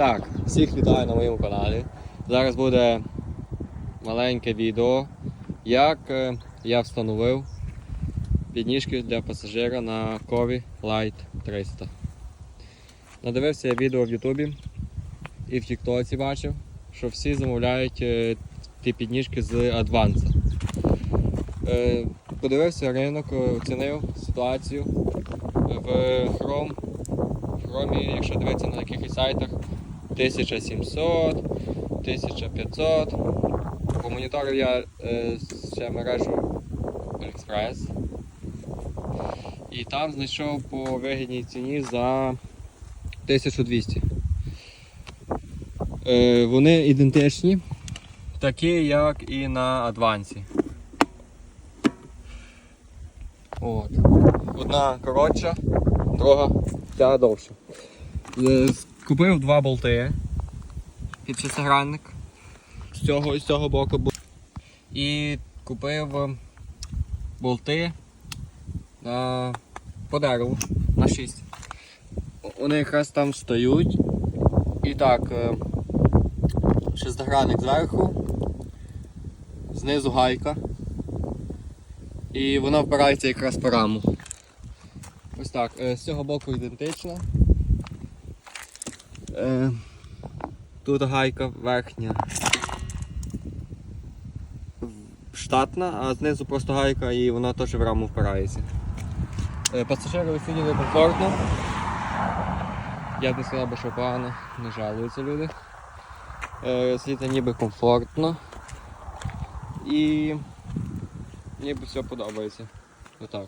Так, всіх вітаю на моєму каналі. Зараз буде маленьке відео, як е, я встановив підніжки для пасажира на Кові Light 300. Надивився я відео в Ютубі і в Тіктоці бачив, що всі замовляють е, ті підніжки з адванса. Е, Подивився ринок, оцінив ситуацію в Chrome. Chrome, якщо дивитися на якихось сайтах, 1700, 1500. Помоніторив я е, ще мережу AliExpress. І там знайшов по вигідній ціні за 1200. Е, вони ідентичні, такі як і на адвансі. От. Одна коротша, друга ця довша. Е, Купив два болти під шестигранник. З цього і з цього боку І купив е, болти на, по дереву на 6. Вони якраз там стоять. І так, е, шестигранник зверху, знизу гайка. І вона впирається якраз по раму. Ось так, е, з цього боку ідентично. Е, Тут гайка верхня штатна, а знизу просто гайка і вона теж в раму впирається. Е, Пасажири сиділи комфортно. Я б не сказав, що погано, не жалуються люди. Е, Сидіти ніби комфортно. І ніби все подобається. Отак.